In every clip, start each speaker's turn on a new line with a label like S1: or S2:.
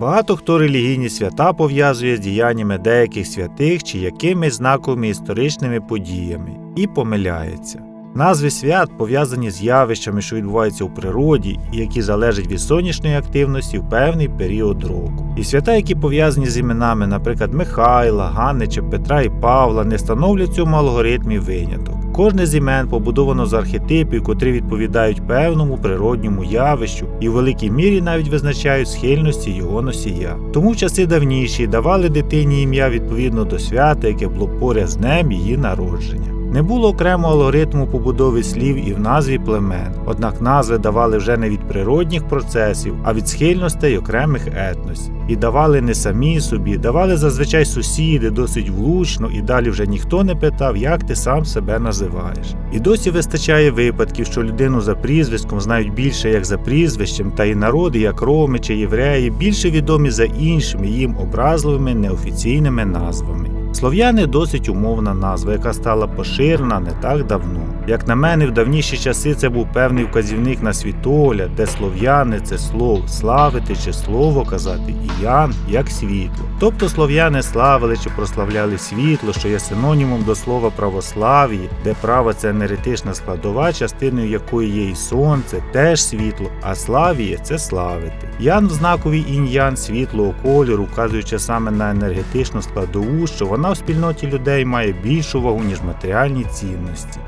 S1: Багато хто релігійні свята пов'язує з діяннями деяких святих чи якимись знаковими історичними подіями і помиляється. Назви свят пов'язані з явищами, що відбуваються у природі і які залежать від сонячної активності в певний період року. І свята, які пов'язані з іменами, наприклад, Михайла, Ганни чи Петра і Павла, не становлять цьому алгоритмі виняток. Кожне з імен побудовано з архетипів, котрі відповідають певному природньому явищу і в великій мірі навіть визначають схильності його носія. Тому в часи давніші давали дитині ім'я відповідно до свята, яке було поряд з днем її народження. Не було окремого алгоритму побудови слів і в назві племен, однак назви давали вже не від природних процесів, а від схильностей окремих етносів. І давали не самі собі, давали зазвичай сусіди досить влучно, і далі вже ніхто не питав, як ти сам себе називаєш. І досі вистачає випадків, що людину за прізвиськом знають більше як за прізвищем, та й народи, як роми чи євреї, більше відомі за іншими їм образливими неофіційними назвами. Слов'яни досить умовна назва, яка стала поширена не так давно. Як на мене, в давніші часи це був певний вказівник на світогляд, де слов'яни це слово славити чи слово казати, і ян як світло. Тобто слов'яни славили чи прославляли світло, що є синонімом до слова православ'ї, де право це енергетична складова, частиною якої є і сонце, теж світло, а славіє це славити. Ян в знаковій інь-ян світлого кольору, вказуючи саме на енергетичну складову, що вона в спільноті людей має більшу вагу, ніж матеріальні цінності.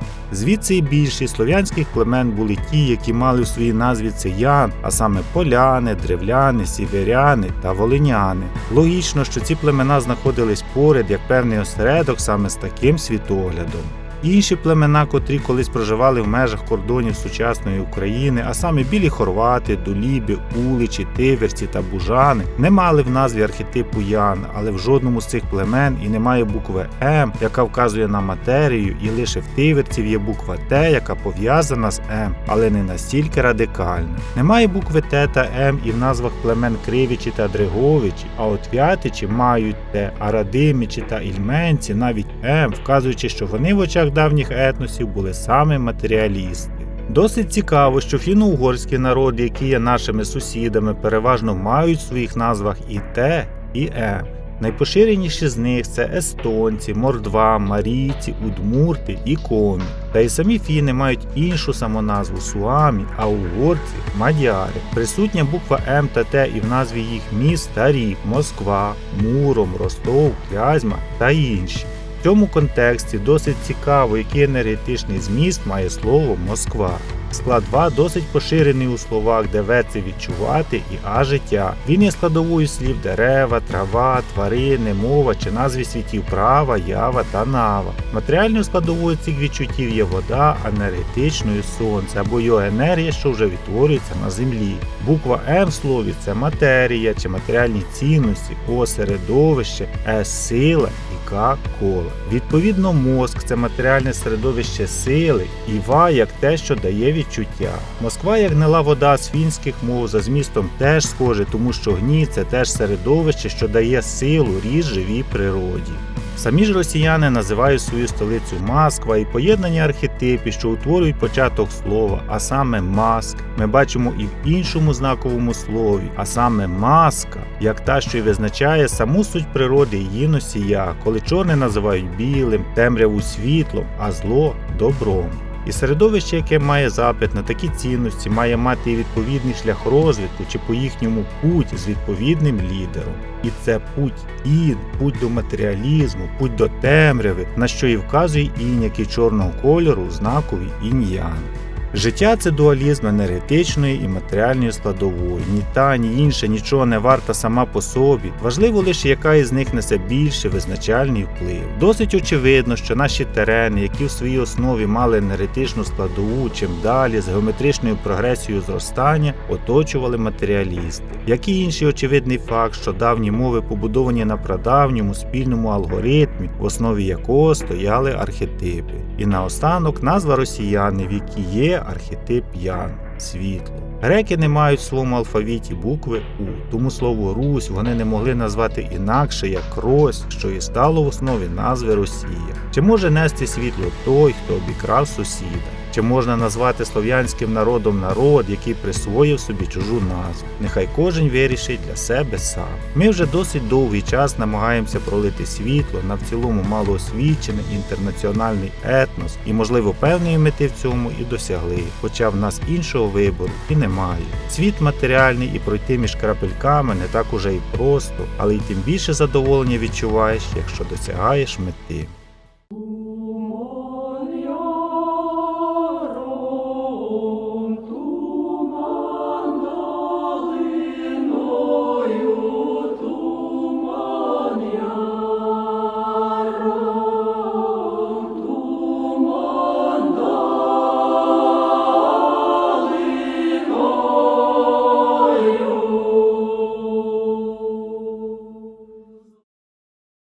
S1: Звідси і більшість слов'янських племен були ті, які мали в своїй назві циян, а саме поляни, древляни, сіверяни та волиняни. Логічно, що ці племена знаходились поряд як певний осередок саме з таким світоглядом. Інші племена, котрі колись проживали в межах кордонів сучасної України, а саме білі хорвати, дуліби, уличі, тиверці та бужани, не мали в назві архетипу Ян, але в жодному з цих племен і немає букви М, яка вказує на матерію, і лише в тиверців є буква Т, яка пов'язана з М, але не настільки радикально. Немає букви Т та М і в назвах племен Кривічі та Дриговичі, а от Вятичі мають Т, а Радимічі та Ільменці навіть М, вказуючи, що вони в очах давніх етносів були саме матеріалісти. Досить цікаво, що фіно-угорські народи, які є нашими сусідами, переважно мають в своїх назвах і Т, і М. Найпоширеніші з них це естонці, мордва, марійці, удмурти і комі. Та й самі фіни мають іншу самоназву суамі, а угорці мадяри. Присутня буква М та Т і в назві їх міст та рік Москва, Муром, Ростов, Клязьма та інші. В цьому контексті досить цікаво, який енергетичний зміст має слово Москва. Склад 2 досить поширений у словах, де В це відчувати і А життя. Він є складовою слів дерева, трава, тварини, мова чи назви світів права, ява та нава. Матеріальною складовою цих відчуттів є вода, енергетичною сонце або його енергія, що вже відтворюється на землі. Буква М в слові це матерія чи матеріальні цінності, О середовище, С сила і К коло. Відповідно, мозк це матеріальне середовище сили, і Ва як те, що дає відчуття. Москва, як гнила вода з фінських мов, за змістом теж схоже, тому що гні це теж середовище, що дає силу різ живій природі. Самі ж росіяни називають свою столицю Москва і поєднання архетипів, що утворюють початок слова, а саме маск, ми бачимо і в іншому знаковому слові, а саме маска, як та, що й визначає саму суть природи її носія, коли чорне називають білим, темряву світлом, а зло добром. І середовище, яке має запит на такі цінності, має мати і відповідний шлях розвитку чи по їхньому путь з відповідним лідером. І це путь ін, путь до матеріалізму, путь до темряви, на що і вказує інь, який чорного кольору, знаковий інь-ян. Життя це дуалізм енергетичної і матеріальної складової. Ні та, ні інша нічого не варта сама по собі. Важливо лише, яка із них несе більше визначальний вплив. Досить очевидно, що наші терени, які в своїй основі мали енергетичну складову, чим далі з геометричною прогресією зростання оточували матеріалісти. Як і інший очевидний факт, що давні мови побудовані на прадавньому спільному алгоритмі, в основі якого стояли архетипи. І наостанок назва росіяни, в якій є архетип Ян світло. Греки не мають в своєму алфавіті букви У, тому слово Русь вони не могли назвати інакше як Рось, що і стало в основі назви Росія. Чи може нести світло той, хто обікрав сусіда? Чи можна назвати слов'янським народом народ, який присвоїв собі чужу назву? Нехай кожен вирішить для себе сам. Ми вже досить довгий час намагаємося пролити світло на в цілому малоосвічений інтернаціональний етнос, і, можливо, певної мети в цьому і досягли, хоча в нас іншого вибору і немає. Світ матеріальний і пройти між крапельками не так уже і просто, але й тим більше задоволення відчуваєш, якщо досягаєш мети.